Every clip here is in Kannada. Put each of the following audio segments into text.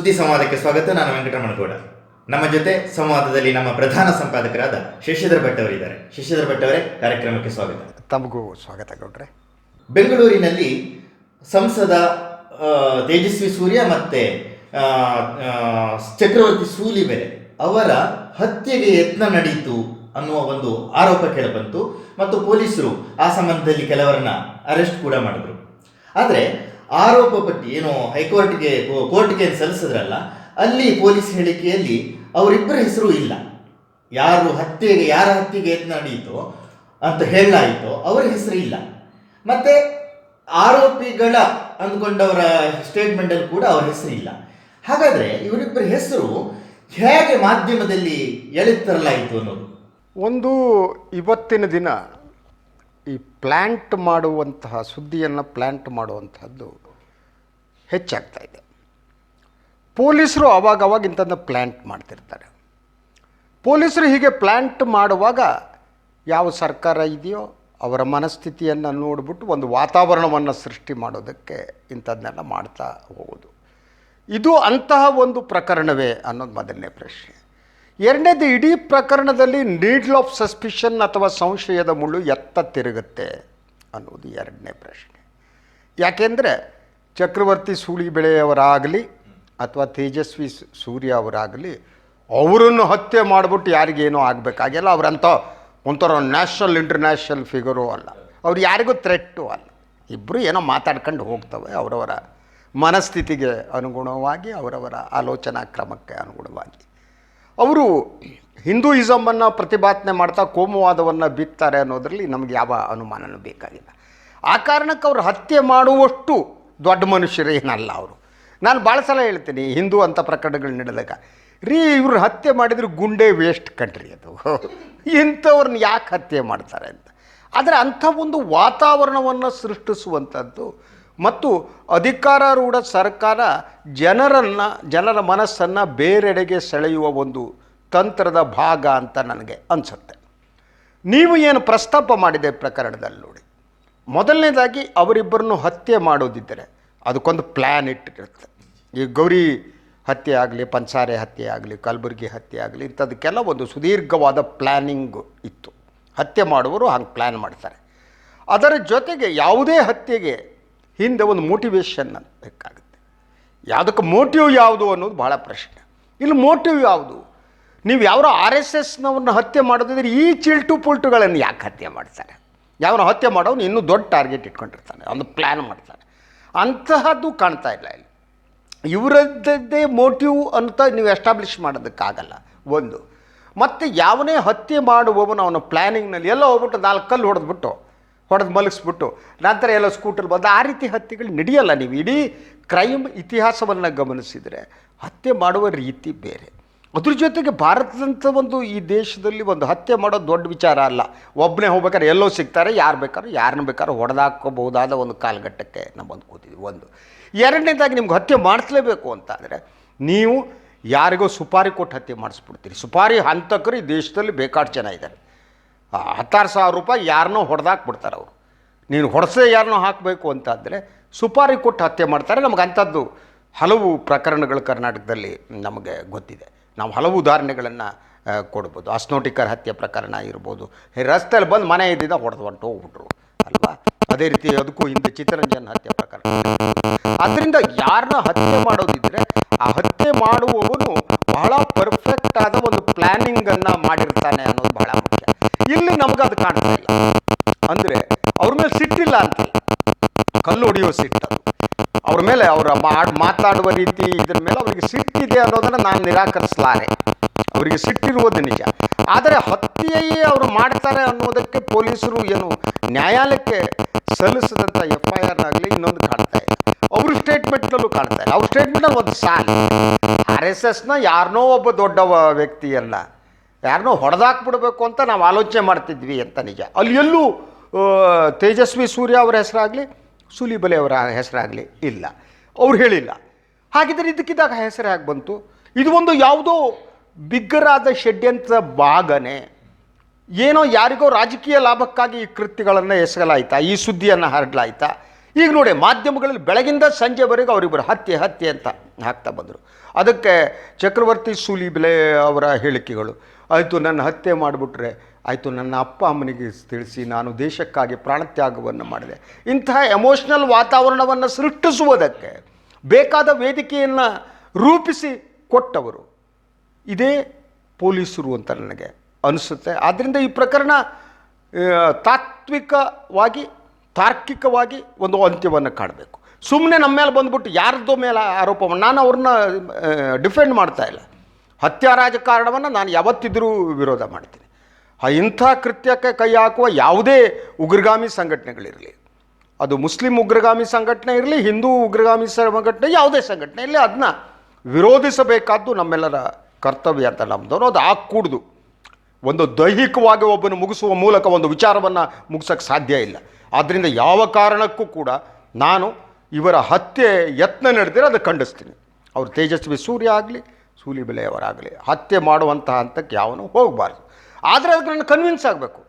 ಸುದ್ದಿ ಸಂವಾದಕ್ಕೆ ಸ್ವಾಗತ ನಾನು ವೆಂಕಟರಮಣ ಗೌಡ ನಮ್ಮ ಜೊತೆ ಸಂವಾದದಲ್ಲಿ ನಮ್ಮ ಪ್ರಧಾನ ಸಂಪಾದಕರಾದ ಶಶಿಧರ ಭಟ್ ಅವರಿದ್ದಾರೆ. ಶಶಿಧರ ಭಟ್ ಅವರೇ ಕಾರ್ಯಕ್ರಮಕ್ಕೆ ಸ್ವಾಗತ. ತಮಗೂ ಸ್ವಾಗತ ಗೌಡ್ರೆ. ಬೆಂಗಳೂರಿನಲ್ಲಿ ಸಂಸದ ತೇಜಸ್ವಿ ಸೂರ್ಯ ಮತ್ತೆ ಚಕ್ರವರ್ತಿ ಸೂಲಿಬೆಲೆ ಅವರ ಹತ್ಯೆಗೆ ಯತ್ನ ನಡೆಯಿತು ಅನ್ನುವ ಒಂದು ಆರೋಪ ಕೇಳಬಂತು ಮತ್ತು ಪೊಲೀಸರು ಆ ಸಂಬಂಧದಲ್ಲಿ ಕೆಲವರನ್ನ ಅರೆಸ್ಟ್ ಕೂಡ ಮಾಡಿದ್ರು. ಆದರೆ ಆರೋಪ ಪಟ್ಟಿ ಏನು ಹೈಕೋರ್ಟ್ಗೆ ಕೋರ್ಟ್ಗೆ ಸಲ್ಲಿಸಿದ್ರಲ್ಲ, ಅಲ್ಲಿ ಪೊಲೀಸ್ ಹೇಳಿಕೆಯಲ್ಲಿ ಅವರಿಬ್ಬರ ಹೆಸರು ಇಲ್ಲ. ಯಾರು ಹತ್ಯೆಗೆ, ಯಾರ ಹತ್ಯೆಗೆ ಯತ್ನ ನಡೆಯಿತು ಅಂತ ಹೇಳಲಾಯಿತೋ ಅವರ ಹೆಸರು ಇಲ್ಲ. ಮತ್ತೆ ಆರೋಪಿಗಳ ಅಂದ್ಕೊಂಡವರ ಸ್ಟೇಟ್ಮೆಂಟ್ ಅಲ್ಲಿ ಕೂಡ ಅವರ ಹೆಸರು ಇಲ್ಲ. ಹಾಗಾದ್ರೆ ಇವರಿಬ್ಬರ ಹೆಸರು ಹೇಗೆ ಮಾಧ್ಯಮದಲ್ಲಿ ಎಳೆತರಲಾಯಿತು ಅನ್ನೋದು? ಒಂದು ಇವತ್ತಿನ ದಿನ ಈ ಪ್ಲ್ಯಾಂಟ್ ಮಾಡುವಂತಹ, ಸುದ್ದಿಯನ್ನು ಪ್ಲ್ಯಾಂಟ್ ಮಾಡುವಂತಹದ್ದು ಹೆಚ್ಚಾಗ್ತಾ ಇದೆ. ಪೊಲೀಸರು ಅವಾಗ ಇಂಥದ್ದು ಪ್ಲ್ಯಾಂಟ್ ಮಾಡ್ತಿರ್ತಾರೆ. ಪೊಲೀಸರು ಹೀಗೆ ಪ್ಲ್ಯಾಂಟ್ ಮಾಡುವಾಗ ಯಾವ ಸರ್ಕಾರ ಇದೆಯೋ ಅವರ ಮನಸ್ಥಿತಿಯನ್ನು ನೋಡಿಬಿಟ್ಟು ಒಂದು ವಾತಾವರಣವನ್ನು ಸೃಷ್ಟಿ ಮಾಡೋದಕ್ಕೆ ಇಂಥದ್ದನ್ನೆಲ್ಲ ಮಾಡ್ತಾ ಹೋಗೋದು. ಇದು ಅಂತಹ ಒಂದು ಪ್ರಕರಣವೇ ಅನ್ನೋದು ಮೊದಲನೇ ಪ್ರಶ್ನೆ. ಎರಡನೇದು ಇಡೀ ಪ್ರಕರಣದಲ್ಲಿ ನೀಡ್ಲ್ ಆಫ್ ಸಸ್ಪಿಷನ್ ಅಥವಾ ಸಂಶಯದ ಮುಳ್ಳು ಎತ್ತ ತಿರುಗುತ್ತೆ ಅನ್ನೋದು ಎರಡನೇ ಪ್ರಶ್ನೆ. ಯಾಕೆಂದರೆ ಚಕ್ರವರ್ತಿ ಸೂಳಿಬೆಳೆಯವರಾಗಲಿ ಅಥವಾ ತೇಜಸ್ವಿ ಸೂರ್ಯ ಅವರಾಗಲಿ ಅವರನ್ನು ಹತ್ಯೆ ಮಾಡಿಬಿಟ್ಟು ಯಾರಿಗೇನೋ ಆಗಬೇಕಾಗಿಲ್ಲ ಅವರಂಥ ಒಂಥರ ನ್ಯಾಷನಲ್ ಇಂಟರ್ನ್ಯಾಷನಲ್ ಫಿಗರು ಅಲ್ಲ. ಅವ್ರು ಯಾರಿಗೂ ಥ್ರೆಟ್ಟು ಅಲ್ಲ. ಇಬ್ಬರು ಏನೋ ಮಾತಾಡ್ಕೊಂಡು ಹೋಗ್ತವೆ ಅವರವರ ಮನಸ್ಥಿತಿಗೆ ಅನುಗುಣವಾಗಿ ಅವರವರ ಆಲೋಚನಾ ಕ್ರಮಕ್ಕೆ ಅನುಗುಣವಾಗಿ. ಅವರು ಹಿಂದೂಯಿಸಮನ್ನು ಪ್ರತಿಭಟನೆ ಮಾಡ್ತಾ ಕೋಮುವಾದವನ್ನು ಬಿತ್ತಾರೆ ಅನ್ನೋದರಲ್ಲಿ ನಮಗೆ ಯಾವ ಅನುಮಾನನೂ ಬೇಕಾಗಿಲ್ಲ. ಆ ಕಾರಣಕ್ಕೆ ಅವರು ಹತ್ಯೆ ಮಾಡುವಷ್ಟು ದೊಡ್ಡ ಮನುಷ್ಯರೇನಲ್ಲ ಅವರು. ನಾನು ಭಾಳ ಸಲ ಹೇಳ್ತೀನಿ ಹಿಂದೂ ಅಂತ ಪ್ರಕರಣಗಳು ನಡೆದಾಗ, ರೀ ಇವ್ರು ಹತ್ಯೆ ಮಾಡಿದ್ರೆ ಗುಂಡೆ ವೇಸ್ಟ್ ಕಂಟ್ರಿ ಅದು. ಇಂಥವ್ರನ್ನ ಯಾಕೆ ಹತ್ಯೆ ಮಾಡ್ತಾರೆ ಅಂತ. ಆದರೆ ಅಂಥ ಒಂದು ವಾತಾವರಣವನ್ನು ಸೃಷ್ಟಿಸುವಂಥದ್ದು ಮತ್ತು ಅಧಿಕಾರಾರೂಢ ಸರ್ಕಾರ ಜನರನ್ನು, ಜನರ ಮನಸ್ಸನ್ನು ಬೇರೆಡೆಗೆ ಸೆಳೆಯುವ ಒಂದು ತಂತ್ರದ ಭಾಗ ಅಂತ ನನಗೆ ಅನಿಸುತ್ತೆ. ನೀವು ಏನು ಪ್ರಸ್ತಾಪ ಮಾಡಿದೆ ಪ್ರಕರಣದಲ್ಲಿ ನೋಡಿ. ಮೊದಲನೇದಾಗಿ ಅವರಿಬ್ಬರನ್ನು ಹತ್ಯೆ ಮಾಡೋದಿದ್ದರೆ ಅದಕ್ಕೊಂದು ಪ್ಲ್ಯಾನ್ ಇಟ್ಟಿರುತ್ತೆ. ಈ ಗೌರಿ ಹತ್ಯೆ ಆಗಲಿ ಪಂಚಾರೆ ಹತ್ಯೆ ಆಗಲಿ, ಕಲಬುರಗಿ ಹತ್ಯೆ ಆಗಲಿ, ಇಂಥದಕ್ಕೆಲ್ಲ ಒಂದು ಸುದೀರ್ಘವಾದ ಪ್ಲ್ಯಾನಿಂಗ್ ಇತ್ತು. ಹತ್ಯೆ ಮಾಡುವವರು ಹಂಗೆ ಪ್ಲ್ಯಾನ್ ಮಾಡ್ತಾರೆ. ಅದರ ಜೊತೆಗೆ ಯಾವುದೇ ಹತ್ಯೆಗೆ ಹಿಂದೆ ಒಂದು ಮೋಟಿವೇಶನ್ ಬೇಕಾಗುತ್ತೆ. ಯಾವುದಕ್ಕೆ ಮೋಟಿವ್ ಯಾವುದು ಅನ್ನೋದು ಭಾಳ ಪ್ರಶ್ನೆ. ಇಲ್ಲಿ ಮೋಟಿವ್ ಯಾವುದು? ನೀವು ಯಾವ ಆರ್ ಎಸ್ ಎಸ್ನವ್ರನ್ನ ಹತ್ಯೆ ಮಾಡೋದಿದ್ರೆ ಈ ಚಿಲ್ಟು ಪುಲ್ಟುಗಳನ್ನು ಯಾಕೆ ಹತ್ಯೆ ಮಾಡ್ತಾರೆ? ಯಾವನ ಹತ್ಯೆ ಮಾಡೋನು ಇನ್ನೂ ದೊಡ್ಡ ಟಾರ್ಗೆಟ್ ಇಟ್ಕೊಂಡಿರ್ತಾನೆ, ಒಂದು ಪ್ಲ್ಯಾನ್ ಮಾಡ್ತಾನೆ. ಅಂತಹದ್ದು ಕಾಣ್ತಾ ಇಲ್ಲ ಇಲ್ಲಿ. ಇವರದ್ದೇ ಮೋಟಿವ್ ಅಂತ ನೀವು ಎಸ್ಟಾಬ್ಲಿಷ್ ಮಾಡೋದಕ್ಕಾಗಲ್ಲ. ಒಂದು. ಮತ್ತು ಯಾವನೇ ಹತ್ಯೆ ಮಾಡುವವನು ಅವನ ಪ್ಲ್ಯಾನಿಂಗ್ನಲ್ಲಿ ಎಲ್ಲ ಹೋಗ್ಬಿಟ್ಟು ನಾಲ್ಕು ಕಲ್ಲು ಹೊಡೆದ್ಬಿಟ್ಟು ಹೊಡೆದು ಮಲಗಿಸ್ಬಿಟ್ಟು, ನಂತರ ಎಲ್ಲ ಸ್ಕೂಟರ್ ಬಂದು ಆ ರೀತಿ ಹತ್ಯೆಗಳು ನಡೆಯಲ್ಲ. ನೀವು ಇಡೀ ಕ್ರೈಮ್ ಇತಿಹಾಸವನ್ನು ಗಮನಿಸಿದರೆ ಹತ್ಯೆ ಮಾಡುವ ರೀತಿ ಬೇರೆ. ಅದ್ರ ಜೊತೆಗೆ ಭಾರತದಂಥ ಒಂದು ಈ ದೇಶದಲ್ಲಿ ಒಂದು ಹತ್ಯೆ ಮಾಡೋದು ದೊಡ್ಡ ವಿಚಾರ ಅಲ್ಲ. ಒಬ್ಬನೇ ಹೋಗ್ಬೇಕಾದ್ರೆ ಎಲ್ಲೋ ಸಿಗ್ತಾರೆ, ಯಾರು ಬೇಕಾದ್ರೂ ಯಾರನ್ನ ಬೇಕಾದ್ರೂ ಹೊಡೆದಾಕೋಬಹುದಾದ ಒಂದು ಕಾಲಘಟ್ಟಕ್ಕೆ ನಾವು ಕೂತಿದ್ವಿ ಒಂದು. ಎರಡನೇದಾಗಿ ನಿಮ್ಗೆ ಹತ್ಯೆ ಮಾಡಿಸ್ಲೇಬೇಕು ಅಂತ ಅಂದರೆ ನೀವು ಯಾರಿಗೋ ಸುಪಾರಿ ಕೊಟ್ಟು ಹತ್ಯೆ ಮಾಡಿಸ್ಬಿಡ್ತೀರಿ. ಸುಪಾರಿ ಹಂತಕರು ಈ ದೇಶದಲ್ಲಿ ಬೇಕಾಡು ಜನ ಇದ್ದಾರೆ. ಹತ್ತಾರು ಸಾವಿರ ರೂಪಾಯಿ ಯಾರನ್ನೋ ಹೊಡೆದಾಕ್ಬಿಡ್ತಾರೆ ಅವರು. ನೀನು ಹೊಡೆಸೇ ಯಾರನ್ನೋ ಹಾಕಬೇಕು ಅಂತಾದರೆ ಸುಪಾರಿ ಕೊಟ್ಟು ಹತ್ಯೆ ಮಾಡ್ತಾರೆ. ನಮಗೆ ಅಂಥದ್ದು ಹಲವು ಪ್ರಕರಣಗಳು ಕರ್ನಾಟಕದಲ್ಲಿ ನಮಗೆ ಗೊತ್ತಿದೆ. ನಾವು ಹಲವು ಉದಾಹರಣೆಗಳನ್ನು ಕೊಡ್ಬೋದು. ಅಸ್ನೋಟಿಕರ್ ಹತ್ಯೆ ಪ್ರಕರಣ ಇರ್ಬೋದು. ರಸ್ತೆಯಲ್ಲಿ ಬಂದು ಮನೆ ಇದ್ದಿದ್ದ ಹೊಡೆದು ಹೊಂಟು ಹೋಗ್ಬಿಟ್ರು, ಅಲ್ವಾ? ಅದೇ ರೀತಿ ಅದಕ್ಕೂ ಹಿಂದೆ ಚಿತ್ತರಂಜನ್ ಹತ್ಯೆ ಪ್ರಕರಣ. ಅದರಿಂದ ಯಾರನ್ನ ಹತ್ಯೆ ಮಾಡೋದಿದ್ರೆ ಆ ಹತ್ಯೆ ಮಾಡುವವನು ಬಹಳ ಪರ್ಫೆಕ್ಟ್ ಆದ ಒಂದು ಪ್ಲ್ಯಾನಿಂಗನ್ನು ಮಾಡಿರ್ತಾನೆ ಅನ್ನೋದು ಬಹಳ ಇಲ್ಲಿ ನಮ್ಗೆ ಅದು ಕಾಣ್ತಾ ಇಲ್ಲ. ಅಂದ್ರೆ ಅವ್ರ ಮೇಲೆ ಸಿಟ್ಟಿಲ್ಲ ಅಂತ ಕಲ್ಲು ಹೊಡೆಯೋ ಸಿಟ್ಟು ಅವ್ರ ಮೇಲೆ ಅವರ ಮಾತಾಡುವ ರೀತಿ ಇದ್ರ ಮೇಲೆ ಅವರಿಗೆ ಸಿಟ್ಟಿದೆ ಅನ್ನೋದನ್ನು ನಾನು ನಿರಾಕರಿಸಲಾರೆ. ಅವರಿಗೆ ಸಿಟ್ಟಿರುವುದು ನಿಜ. ಆದರೆ ಹತ್ಯೆಯೇ ಅವರು ಮಾಡ್ತಾರೆ ಅನ್ನೋದಕ್ಕೆ ಪೊಲೀಸರು ಏನು ನ್ಯಾಯಾಲಯಕ್ಕೆ ಸಲ್ಲಿಸಿದಂಥ ಎಫ್ ಐ ಆರ್ನಾಗಲಿ ಇನ್ನೊಂದು ಕಾಣ್ತಾ ಇಲ್ಲ. ಅವ್ರ ಸ್ಟೇಟ್ಮೆಂಟ್ನಲ್ಲೂ ಕಾಣ್ತಾ ಇಲ್ಲ. ಅವ್ರ ಸ್ಟೇಟ್ಮೆಂಟಲ್ಲಿ ಒಂದು ಸಾಲ. ಆರ್ ಎಸ್ ಎಸ್ನ ಯಾರನ್ನೋ ಒಬ್ಬ ದೊಡ್ಡ ವ್ಯಕ್ತಿಯಲ್ಲ. ಯಾರನ್ನೋ ಹೊಡೆದಾಕ್ಬಿಡ್ಬೇಕು ಅಂತ ನಾವು ಆಲೋಚನೆ ಮಾಡ್ತಿದ್ವಿ ಅಂತ ನಿಜ. ಅಲ್ಲಿ ಎಲ್ಲೂ ತೇಜಸ್ವಿ ಸೂರ್ಯ ಅವರ ಹೆಸರಾಗಲಿ ಸುಲಿಬಲೆ ಅವರ ಹೆಸರಾಗಲಿ ಇಲ್ಲ. ಅವ್ರು ಹೇಳಿಲ್ಲ. ಹಾಗಿದ್ರೆ ಇದಕ್ಕಿದ್ದಾಗ ಹೆಸರು ಹೇಗೆ ಬಂತು. ಇದು ಒಂದು ಯಾವುದೋ ಬಿಗ್ಗರಾದ ಷಡ್ಯಂತ್ರ ಭಾಗನೆ. ಏನೋ ಯಾರಿಗೋ ರಾಜಕೀಯ ಲಾಭಕ್ಕಾಗಿ ಈ ಕೃತ್ಯಗಳನ್ನು ಎಸಗಲಾಯ್ತಾ, ಈ ಸುದ್ದಿಯನ್ನು ಹರಡಲಾಯ್ತಾ. ಈಗ ನೋಡಿ, ಮಾಧ್ಯಮಗಳಲ್ಲಿ ಬೆಳಗಿಂದ ಸಂಜೆವರೆಗೂ ಅವರಿಬ್ಬರು ಹತ್ಯೆ ಹತ್ಯೆ ಅಂತ ಹಾಕ್ತಾ ಬಂದರು. ಅದಕ್ಕೆ ಚಕ್ರವರ್ತಿ ಸೂಲಿಬೆಲೆ ಅವರ ಹೇಳಿಕೆಗಳು. ಆಯಿತು, ನನ್ನ ಹತ್ಯೆ ಮಾಡಿಬಿಟ್ರೆ ಆಯಿತು, ನನ್ನ ಅಪ್ಪ ಅಮ್ಮನಿಗೆ ತಿಳಿಸಿ, ನಾನು ದೇಶಕ್ಕಾಗಿ ಪ್ರಾಣತ್ಯಾಗವನ್ನು ಮಾಡಿದೆ. ಇಂತಹ ಎಮೋಷ್ನಲ್ ವಾತಾವರಣವನ್ನು ಸೃಷ್ಟಿಸುವುದಕ್ಕೆ ಬೇಕಾದ ವೇದಿಕೆಯನ್ನು ರೂಪಿಸಿ ಕೊಟ್ಟವರು. ಇದೇ ಪೊಲೀಸರು ಅಂತ ನನಗೆ ಅನಿಸುತ್ತೆ. ಆದ್ದರಿಂದ ಈ ಪ್ರಕರಣ ತಾತ್ವಿಕವಾಗಿ, ತಾರ್ಕಿಕವಾಗಿ ಒಂದು ಅಂತ್ಯವನ್ನು ಕಾಣಬೇಕು. ಸುಮ್ಮನೆ ನಮ್ಮ ಮೇಲೆ ಬಂದ್ಬಿಟ್ಟು ಯಾರದ್ದು ಮೇಲೆ ಆರೋಪ ನಾನು ಅವ್ರನ್ನ ಡಿಫೆಂಡ್ ಮಾಡ್ತಾ ಇಲ್ಲ. ಹತ್ಯಾ ರಾಜಕಾರಣವನ್ನು ನಾನು ಯಾವತ್ತಿದ್ದರೂ ವಿರೋಧ ಮಾಡ್ತೀನಿ. ಇಂಥ ಕೃತ್ಯಕ್ಕೆ ಕೈ ಹಾಕುವ ಯಾವುದೇ ಉಗ್ರಗಾಮಿ ಸಂಘಟನೆಗಳಿರಲಿ, ಅದು ಮುಸ್ಲಿಂ ಉಗ್ರಗಾಮಿ ಸಂಘಟನೆ ಇರಲಿ, ಹಿಂದೂ ಉಗ್ರಗಾಮಿ ಸಂಘಟನೆ, ಯಾವುದೇ ಸಂಘಟನೆ ಇರಲಿ ಅದನ್ನ ವಿರೋಧಿಸಬೇಕಾದ್ದು ನಮ್ಮೆಲ್ಲರ ಕರ್ತವ್ಯ ಅಂತ ನಮ್ಮದು ಅದು ಆಗಕೂಡ್ದು ಒಂದು ದೈಹಿಕವಾಗಿ ಒಬ್ಬನು ಮುಗಿಸುವ ಮೂಲಕ ಒಂದು ವಿಚಾರವನ್ನು ಮುಗಿಸೋಕ್ಕೆ ಸಾಧ್ಯ ಇಲ್ಲ. ಆದ್ದರಿಂದ ಯಾವ ಕಾರಣಕ್ಕೂ ಕೂಡ ನಾನು ಇವರ ಹತ್ಯೆ ಯತ್ನ ನಡೆದಿರೋ ಅದು ಖಂಡಿಸ್ತೀನಿ. ಅವರು ತೇಜಸ್ವಿ ಸೂರ್ಯ ಆಗಲಿ ಸೂಲಿಬೆಲೆಯವರಾಗಲಿ ಹತ್ಯೆ ಮಾಡುವಂತಹ ಹಂತಕ್ಕೆ ಯಾವನು ಹೋಗಬಾರ್ದು. ಆದರೆ ಅದಕ್ಕೆ ನಾನು ಕನ್ವಿನ್ಸ್ ಆಗಬೇಕು.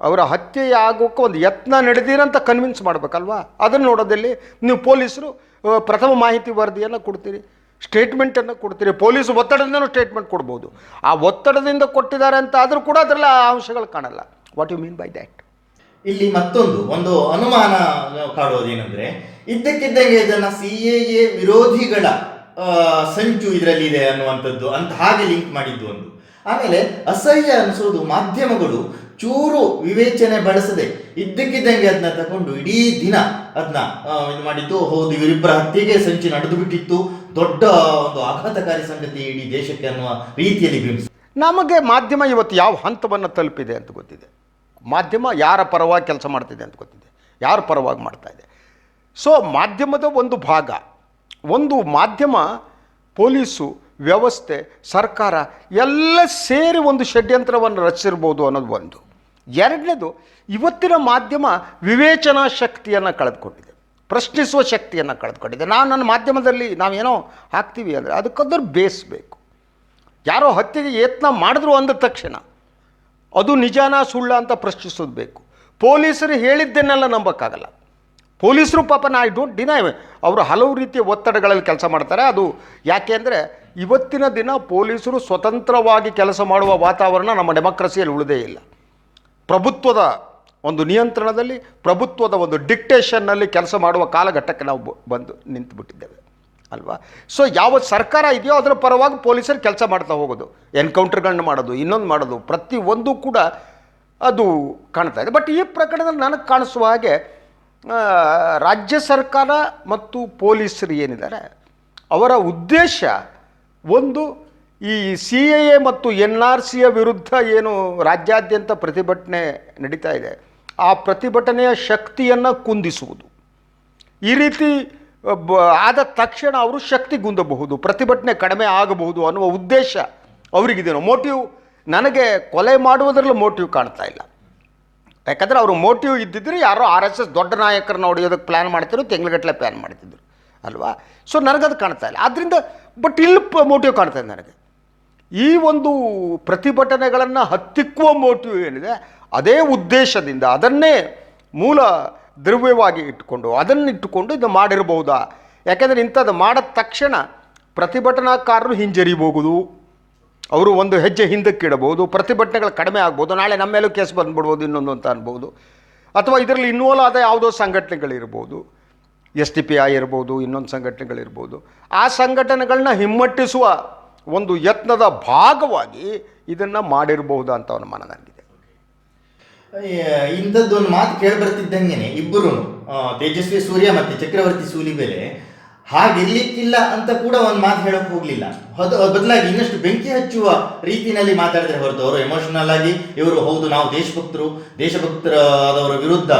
ಅವರ ಹತ್ಯೆ ಆಗೋಕ್ಕೆ ಒಂದು ಯತ್ನ ನಡೆದಿರಂತ ಕನ್ವಿನ್ಸ್ ಮಾಡಬೇಕಲ್ವಾ? ಅದನ್ನು ನೋಡೋದಲ್ಲಿ ನೀವು ಪೊಲೀಸರು ಪ್ರಥಮ ಮಾಹಿತಿ ವರದಿಯನ್ನು ಕೊಡ್ತೀರಿ ಸ್ಟೇಟ್ಮೆಂಟನ್ನು ಕೊಡ್ತೀರಿ ಪೊಲೀಸ್ ಒತ್ತಡದಿಂದನೂ ಸ್ಟೇಟ್ಮೆಂಟ್ ಕೊಡ್ಬೋದು. ಆ ಒತ್ತಡದಿಂದ ಕೊಟ್ಟಿದ್ದಾರೆ ಅಂತ ಆದರೂ ಕೂಡ ಅದರಲ್ಲಿ ಆ ಅಂಶಗಳು ಕಾಣಲ್ಲ. What you mean by that ಇಲ್ಲಿ ಮತ್ತೊಂದು, ಒಂದು ಅನುಮಾನ ಕಾಡುವುದೇನೆಂದರೆ, ಇದ್ದಕ್ಕಿದ್ದಂಗೆ ಇದನ್ನ ಸಿ ಎ ವಿರೋಧಿಗಳ ಸಂಚು ಇದರಲ್ಲಿ ಇದೆ ಅನ್ನುವಂಥದ್ದು ಅಂತ ಹಾಗೆ ಲಿಂಕ್ ಮಾಡಿದ್ದು ಒಂದು. ಆಮೇಲೆ ಅಸಹ್ಯ ಅನಿಸೋದು ಮಾಧ್ಯಮಗಳು ಚೂರು ವಿವೇಚನೆ ಬಳಸದೆ ಇದ್ದಕ್ಕಿದ್ದಂಗೆ ಅದನ್ನ ತಗೊಂಡು ಇಡೀ ದಿನ ಅದನ್ನ ಇದು ಮಾಡಿದ್ದು. ಹೌದು, ಇವರಿಬ್ಬರ ಹತ್ಯೆಗೆ ಸಂಚು ನಡೆದು ಬಿಟ್ಟಿತ್ತು ದೊಡ್ಡ ಒಂದು ಆಘಾತಕಾರಿ ಸಂಗತಿ ಇಡೀ ದೇಶಕ್ಕೆ ಅನ್ನುವ ರೀತಿಯಲ್ಲಿ ಬಿಂಬಿಸಿ ನಮಗೆ ಮಾಧ್ಯಮ ಇವತ್ತು ಯಾವ ಹಂತವನ್ನು ತಲುಪಿದೆ ಅಂತ ಗೊತ್ತಿದೆ. ಮಾಧ್ಯಮ ಯಾರ ಪರವಾಗಿ ಕೆಲಸ ಮಾಡ್ತಿದೆ ಅಂತ ಗೊತ್ತಿದೆ. ಯಾರ ಪರವಾಗಿ ಮಾಡ್ತಾ ಇದೆ. ಸೊ ಮಾಧ್ಯಮದ ಒಂದು ಭಾಗ ಒಂದು ಮಾಧ್ಯಮ, ಪೊಲೀಸು, ವ್ಯವಸ್ಥೆ, ಸರ್ಕಾರ ಎಲ್ಲ ಸೇರಿ ಒಂದು ಷಡ್ಯಂತ್ರವನ್ನು ರಚಿಸಿರ್ಬೋದು ಅನ್ನೋದು ಒಂದು. ಎರಡನೇದು, ಇವತ್ತಿನ ಮಾಧ್ಯಮ ವಿವೇಚನಾ ಶಕ್ತಿಯನ್ನು ಕಳೆದುಕೊಂಡಿದೆ. ಪ್ರಶ್ನಿಸುವ ಶಕ್ತಿಯನ್ನು ಕಳೆದುಕೊಂಡಿದೆ. ನಾವು ನನ್ನ ಮಾಧ್ಯಮದಲ್ಲಿ ನಾವೇನೋ ಹಾಕ್ತೀವಿ ಅಂದರೆ ಅದಕ್ಕದ್ರ ಬೇಸ್ ಬೇಕು ಯಾರೋ ಹತ್ಯೆಗೆ ಯತ್ನ ಮಾಡಿದ್ರು ಅಂದ ತಕ್ಷಣ ಅದು ನಿಜಾನ ಸುಳ್ಳ ಅಂತ ಪ್ರಶ್ನಿಸೋದು ಬೇಕು. ಪೊಲೀಸರು ಹೇಳಿದ್ದನ್ನೆಲ್ಲ ನಂಬಕ್ಕಾಗಲ್ಲ. ಪೊಲೀಸರು ಪಾಪ ನಾ ಐ ಡೋಂಟ್ ಡಿನೈ ಅವರು ಹಲವು ರೀತಿಯ ಒತ್ತಡಗಳಲ್ಲಿ ಕೆಲಸ ಮಾಡ್ತಾರೆ. ಅದು ಯಾಕೆ ಅಂದರೆ ಇವತ್ತಿನ ದಿನ ಪೊಲೀಸರು ಸ್ವತಂತ್ರವಾಗಿ ಕೆಲಸ ಮಾಡುವ ವಾತಾವರಣ ನಮ್ಮ ಡೆಮೋಕ್ರಸಿಯಲ್ಲಿ ಉಳಿದೇ ಇಲ್ಲ. ಪ್ರಭುತ್ವದ ಒಂದು ನಿಯಂತ್ರಣದಲ್ಲಿ, ಪ್ರಭುತ್ವದ ಒಂದು ಡಿಕ್ಟೇಷನ್ನಲ್ಲಿ ಕೆಲಸ ಮಾಡುವ ಕಾಲಘಟ್ಟಕ್ಕೆ ನಾವು ಬಂದು ನಿಂತು ಬಿಟ್ಟಿದ್ದೇವೆ ಅಲ್ವಾ? ಸೊ ಯಾವ ಸರ್ಕಾರ ಇದೆಯೋ ಅದರ ಪರವಾಗಿ ಪೊಲೀಸರು ಕೆಲಸ ಮಾಡ್ತಾ ಹೋಗೋದು. ಎನ್ಕೌಂಟರ್ಗಳನ್ನ ಮಾಡೋದು, ಇನ್ನೊಂದು ಮಾಡೋದು, ಪ್ರತಿಯೊಂದು ಕೂಡ ಅದು ಕಾಣ್ತಾ ಇದೆ. ಬಟ್ ಈ ಪ್ರಕರಣದಲ್ಲಿ ನನಗೆ ಕಾಣಿಸುವ ಹಾಗೆ ರಾಜ್ಯ ಸರ್ಕಾರ ಮತ್ತು ಪೊಲೀಸರು ಏನಿದ್ದಾರೆ, ಅವರ ಉದ್ದೇಶ ಒಂದು ಈ ಸಿ ಎ ಎ ಮತ್ತು ಎನ್ ಆರ್ ಸಿಯ ವಿರುದ್ಧ ಏನು ರಾಜ್ಯಾದ್ಯಂತ ಪ್ರತಿಭಟನೆ ನಡೀತಾ ಇದೆ, ಆ ಪ್ರತಿಭಟನೆಯ ಶಕ್ತಿಯನ್ನು ಕುಂದಿಸುವುದು. ಈ ರೀತಿ ಆದ ತಕ್ಷಣ ಅವರು ಶಕ್ತಿ ಗುಂದಬಹುದು, ಪ್ರತಿಭಟನೆ ಕಡಿಮೆ ಆಗಬಹುದು ಅನ್ನುವ ಉದ್ದೇಶ ಅವರಿಗಿದೇನೋ ಮೋಟಿವ್, ನನಗೆ ಕೊಲೆ ಮಾಡುವುದರಲ್ಲಿ ಮೋಟಿವ್ ಕಾಣ್ತಾ ಇಲ್ಲ. ಯಾಕಂದರೆ ಅವರು ಮೋಟಿವ್ ಇದ್ದಿದ್ರು, ಯಾರೋ ಆರ್ ಎಸ್ ಎಸ್ ದೊಡ್ಡ ನಾಯಕರನ್ನ ಹೊಡೆಯೋದಕ್ಕೆ ಪ್ಲ್ಯಾನ್ ಮಾಡ್ತಿದ್ರು ತಿಂಗ್ಳುಗಟ್ಟಲೆ ಪ್ಲ್ಯಾನ್ ಮಾಡ್ತಿದ್ರು, ಅಲ್ವಾ? ಸೊ ನನಗದು ಕಾಣ್ತಾ ಇಲ್ಲ. ಆದ್ದರಿಂದ ಬಟ್ ಇಲ್ಲಿ ಮೋಟಿವ್ ಕಾಣ್ತಾ ಇದೆ ನನಗೆ. ಈ ಒಂದು ಪ್ರತಿಭಟನೆಗಳನ್ನು ಹತ್ತಿಕ್ಕುವ ಮೋಟಿವ್ ಏನಿದೆ, ಅದೇ ಉದ್ದೇಶದಿಂದ ಅದನ್ನೇ ಮೂಲ ದ್ರವ್ಯವಾಗಿ ಇಟ್ಟುಕೊಂಡು ಅದನ್ನಿಟ್ಟುಕೊಂಡು ಇದು ಮಾಡಿರಬಹುದಾ? ಯಾಕೆಂದರೆ ಇಂಥದ್ದು ಮಾಡಿದ ತಕ್ಷಣ ಪ್ರತಿಭಟನಾಕಾರರು ಹಿಂಜರಿಬಹುದು ಅವರು ಒಂದು ಹೆಜ್ಜೆ ಹಿಂದಕ್ಕಿಡಬಹುದು ಪ್ರತಿಭಟನೆಗಳು ಕಡಿಮೆ ಆಗ್ಬೋದು, ನಾಳೆ ನಮ್ಮ ಮೇಲೂ ಕೇಸ್ ಬಂದ್ಬಿಡ್ಬೋದು, ಇನ್ನೊಂದು ಅಂತ ಅನ್ಬೋದು. ಅಥವಾ ಇದರಲ್ಲಿ ಇನ್ವಾಲ್ವ್ ಆದ ಯಾವುದೋ ಸಂಘಟನೆಗಳಿರ್ಬೋದು, ಎಸ್ ಟಿ ಪಿ ಐ ಇರ್ಬೋದು, ಇನ್ನೊಂದು ಸಂಘಟನೆಗಳಿರ್ಬೋದು. ಆ ಸಂಘಟನೆಗಳನ್ನ ಹಿಮ್ಮಟ್ಟಿಸುವ ಒಂದು ಯತ್ನದ ಭಾಗವಾಗಿ ಇದನ್ನು ಮಾಡಿರಬಹುದು ಅಂತ ಅನುಮಾನ ನನಗಿದೆ. ಇಂಥದ್ದು ಒಂದು ಮಾತು ಕೇಳಿ ಬರ್ತಿದ್ದಂಗೆ ಇಬ್ಬರು ತೇಜಸ್ವಿ ಸೂರ್ಯ ಮತ್ತು ಚಕ್ರವರ್ತಿ ಸೂಲಿಬೆಲೆ. ಹಾಗಿರ್ಲಿಕ್ಕಿಲ್ಲ ಅಂತ ಕೂಡ ಒಂದು ಮಾತು ಹೇಳಕ್ ಹೋಗ್ಲಿಲ್ಲ. ಬದಲಾಗಿ ಇನ್ನಷ್ಟು ಬೆಂಕಿ ಹಚ್ಚುವ ರೀತಿಯಲ್ಲಿ ಮಾತಾಡಿದ್ರೆ ಹೊರತು ಅವರು ಎಮೋಷನಲ್ ಆಗಿ ಇವರು ಹೌದು ನಾವು ದೇಶಭಕ್ತರು ದೇಶಭಕ್ತರಾದವರ ವಿರುದ್ಧ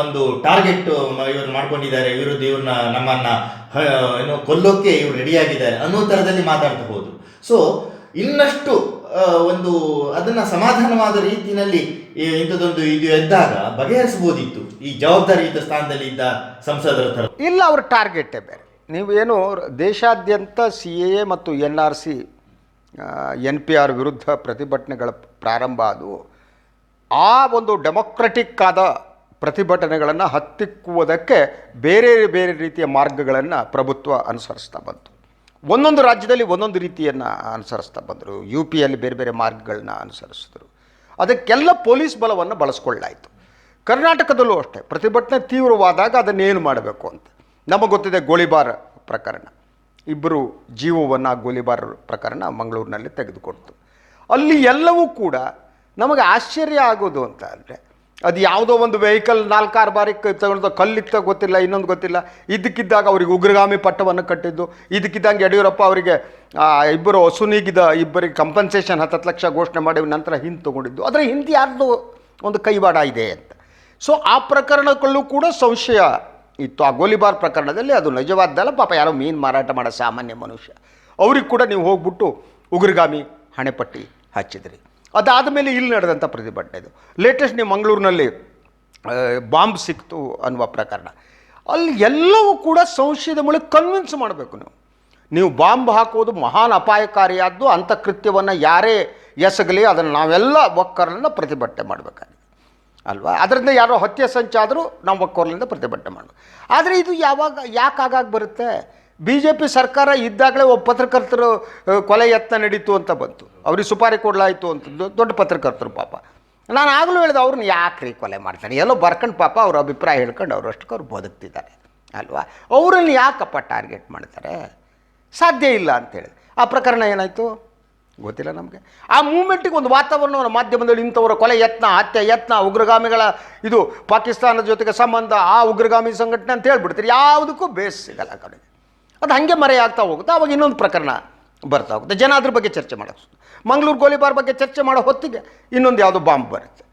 ಒಂದು ಟಾರ್ಗೆಟ್ ಇವರು ಮಾಡ್ಕೊಂಡಿದ್ದಾರೆ, ವಿರುದ್ಧ ಇವ್ರನ್ನ, ನಮ್ಮನ್ನ ಏನು, ಕೊಲ್ಲೋಕೆ ಇವರು ರೆಡಿಯಾಗಿದ್ದಾರೆ ಅನ್ನೋ ಥರದಲ್ಲಿ ಮಾತಾಡ್ತಾ ಸೊ ಇನ್ನಷ್ಟು ಒಂದು ಅದನ್ನ ಸಮಾಧಾನವಾದ ರೀತಿಯಲ್ಲಿ ಇಂಥದ್ದೊಂದು ಇದು ಎದ್ದಾಗ ಬಗೆಹರಿಸಬಹುದಿತ್ತು ಈ ಜವಾಬ್ದಾರಿಯುತ ಸ್ಥಾನದಲ್ಲಿ ಇದ್ದ ಸಂಸದರ ತರ ಇಲ್ಲ, ಅವ್ರ ಟಾರ್ಗೆಟ್ ಬೇರೆ. ನೀವೇನು ದೇಶಾದ್ಯಂತ ಸಿ ಎ ಎ ಮತ್ತು N R C N P R ವಿರುದ್ಧ ಪ್ರತಿಭಟನೆಗಳ ಪ್ರಾರಂಭ ಅದು. ಆ ಒಂದು ಡೆಮೊಕ್ರೆಟಿಕ್ ಆದ ಪ್ರತಿಭಟನೆಗಳನ್ನು ಹತ್ತಿಕ್ಕುವುದಕ್ಕೆ ಬೇರೆ ಬೇರೆ ರೀತಿಯ ಮಾರ್ಗಗಳನ್ನು ಪ್ರಭುತ್ವ ಅನುಸರಿಸ್ತಾ ಬಂತು. ಒಂದೊಂದು ರಾಜ್ಯದಲ್ಲಿ ಒಂದೊಂದು ರೀತಿಯನ್ನು ಅನುಸರಿಸ್ತಾ ಬಂದರು. ಯು ಪಿಯಲ್ಲಿ ಬೇರೆ ಬೇರೆ ಮಾರ್ಗಗಳನ್ನ ಅನುಸರಿಸಿದರು. ಅದಕ್ಕೆಲ್ಲ ಪೊಲೀಸ್ ಬಲವನ್ನು ಬಳಸ್ಕೊಳ್ಳಾಯಿತು. ಕರ್ನಾಟಕದಲ್ಲೂ ಅಷ್ಟೇ. ಪ್ರತಿಭಟನೆ ತೀವ್ರವಾದಾಗ ಅದನ್ನೇನು ಮಾಡಬೇಕು ಅಂತ. ನಮಗೆ ಗೊತ್ತಿದೆ ಗೋಳಿಬಾರ್ ಪ್ರಕರಣ. ಇಬ್ಬರು ಜೀವವನ್ನು ಗೋಲಿಬಾರ್ ಪ್ರಕರಣ ಮಂಗಳೂರಿನಲ್ಲಿ ತೆಗೆದುಕೊಡ್ತು ಅಲ್ಲಿ ಎಲ್ಲವೂ ಕೂಡ ನಮಗೆ ಆಶ್ಚರ್ಯ ಆಗೋದು ಅಂತ ಅಂದರೆ, ಅದು ಯಾವುದೋ ಒಂದು ವೆಹಿಕಲ್ ನಾಲ್ಕಾರು ಬಾರಿ ತಗೊಂಡು ಕಲ್ಲಿತ್ತ ಗೊತ್ತಿಲ್ಲ, ಇನ್ನೊಂದು ಗೊತ್ತಿಲ್ಲ. ಇದಕ್ಕಿದ್ದಾಗ ಅವ್ರಿಗೆ ಉಗ್ರಗಾಮಿ ಪಟ್ಟವನ್ನು ಕಟ್ಟಿದ್ದು ಇದಕ್ಕಿದ್ದಂಗೆ ಯಡಿಯೂರಪ್ಪ ಅವರಿಗೆ ಇಬ್ಬರು ಸುನೀಗಿದ ಇಬ್ಬರಿಗೆ ಕಂಪನ್ಸೇಷನ್ ಹತ್ತು ಲಕ್ಷ ಘೋಷಣೆ ಮಾಡಿ ನಂತರ ಹಿಂದೆ ತೊಗೊಂಡಿದ್ದು. ಅದರ ಹಿಂದೆ ಯಾರ್ದು ಒಂದು ಕೈವಾಡ ಇದೆ ಅಂತ. ಸೊ ಆ ಪ್ರಕರಣಗಳು ಕೂಡ ಸಂಶಯ ಇತ್ತು. ಆ ಗೋಲಿಬಾರ್ ಪ್ರಕರಣದಲ್ಲಿ ಅದು ನಿಜವಾದ್ದಲ್ಲ. ಪಾಪ ಯಾರೋ ಮೀನು ಮಾರಾಟ ಮಾಡೋ ಸಾಮಾನ್ಯ ಮನುಷ್ಯ. ಅವ್ರಿಗೆ ಕೂಡ ನೀವು ಹೋಗ್ಬಿಟ್ಟು ಉಗ್ರಗಾಮಿ, ಹಣೆಪಟ್ಟಿ ಹಚ್ಚಿದ್ರಿ. ಅದಾದ ಮೇಲೆ ಇಲ್ಲಿ ನಡೆದಂಥ ಪ್ರತಿಭಟನೆ ಇದು. ಲೇಟೆಸ್ಟ್ ನೀವು ಮಂಗಳೂರಿನಲ್ಲಿ ಬಾಂಬ್ ಸಿಕ್ತು ಅನ್ನುವ ಪ್ರಕರಣ. ಅಲ್ಲಿ ಎಲ್ಲವೂ ಕೂಡ ಸಂಶಯದ ಮೂಲಕ ಕನ್ವಿನ್ಸ್ ಮಾಡಬೇಕು ನೀವು. ನೀವು ಬಾಂಬ್ ಹಾಕೋದು ಮಹಾನ್ ಅಪಾಯಕಾರಿಯಾದ್ದು ಅಂಥ ಕೃತ್ಯವನ್ನು ಯಾರೇ ಎಸಗಲಿ, ಅದನ್ನು ನಾವೆಲ್ಲ ಒಕ್ಕರನ್ನು ಪ್ರತಿಭಟನೆ ಮಾಡಬೇಕಾಗಿದೆ. ಅಲ್ವಾ? ಅದರಿಂದ ಯಾರೋ ಹತ್ಯೆ ಸಂಚಾದರೂ ನಾವು ಒಕ್ಕೋರ್ಲಿಂದ ಪ್ರತಿಭಟನೆ ಮಾಡೋದು. ಆದರೆ ಇದು ಯಾವಾಗ, ಯಾಕೆ ಆಗಾಗ ಬರುತ್ತೆ? ಬಿ ಜೆ ಪಿ ಸರ್ಕಾರ ಇದ್ದಾಗಲೇ ಒಬ್ಬ ಪತ್ರಕರ್ತರು ಕೊಲೆ ಯತ್ನ ನಡೀತು ಅಂತ ಬಂತು. ಅವ್ರಿಗೆ ಸುಪಾರಿ ಕೊಡಲಾಯಿತು ಅಂತ ದೊಡ್ಡ ಪತ್ರಕರ್ತರು ಪಾಪ. ನಾನು ಆಗಲೂ ಹೇಳಿದೆ ಅವ್ರನ್ನ ರೀ ಕೊಲೆ ಮಾಡ್ತಾರೆ ಎಲ್ಲೋ ಬರ್ಕೊಂಡು ಪಾಪ ಅವ್ರ ಅಭಿಪ್ರಾಯ ಹೇಳ್ಕೊಂಡು ಅವ್ರು ಅಷ್ಟಕ್ಕೆ ಅವ್ರು ಬದುಕ್ತಿದ್ದಾರೆ, ಅಲ್ವಾ? ಅವರನ್ನು ಯಾಕಪ್ಪ ಟಾರ್ಗೆಟ್ ಮಾಡ್ತಾರೆ? ಸಾಧ್ಯ ಇಲ್ಲ ಅಂತೇಳಿ ಆ ಪ್ರಕರಣ ಏನಾಯಿತು? ಗೊತ್ತಿಲ್ಲ ನಮಗೆ. ಆ ಮೂಮೆಂಟಿಗೆ ಒಂದು ವಾತಾವರಣವನ್ನು ಮಾಧ್ಯಮದಲ್ಲಿ ಇಂಥವರ ಕೊಲೆ ಯತ್ನ, ಹತ್ಯೆ, ಯತ್ನ, ಉಗ್ರಗಾಮಿಗಳ ಇದು ಪಾಕಿಸ್ತಾನದ ಜೊತೆಗೆ ಸಂಬಂಧ, ಆ ಉಗ್ರಗಾಮಿ ಸಂಘಟನೆ ಅಂತ ಹೇಳ್ಬಿಡ್ತೀರಿ. ಯಾವುದಕ್ಕೂ ಬೇಸ್ ಸಿಗಲ್ಲ ಕಡೆಗೆ. ಅದು ಹಾಗೆ ಮರೆಯಾಗ್ತಾ ಹೋಗುತ್ತೆ. ಆವಾಗ ಇನ್ನೊಂದು ಪ್ರಕರಣ ಬರ್ತಾ ಹೋಗುತ್ತೆ. ಜನ ಅದ್ರ ಬಗ್ಗೆ ಚರ್ಚೆ ಮಾಡೋದು ಮಂಗಳೂರು ಗೋಲಿಬಾರ್ ಬಗ್ಗೆ ಚರ್ಚೆ ಮಾಡೋ ಹೊತ್ತಿಗೆ ಇನ್ನೊಂದು ಯಾವುದೋ ಬಾಂಬ್ ಬರುತ್ತೆ.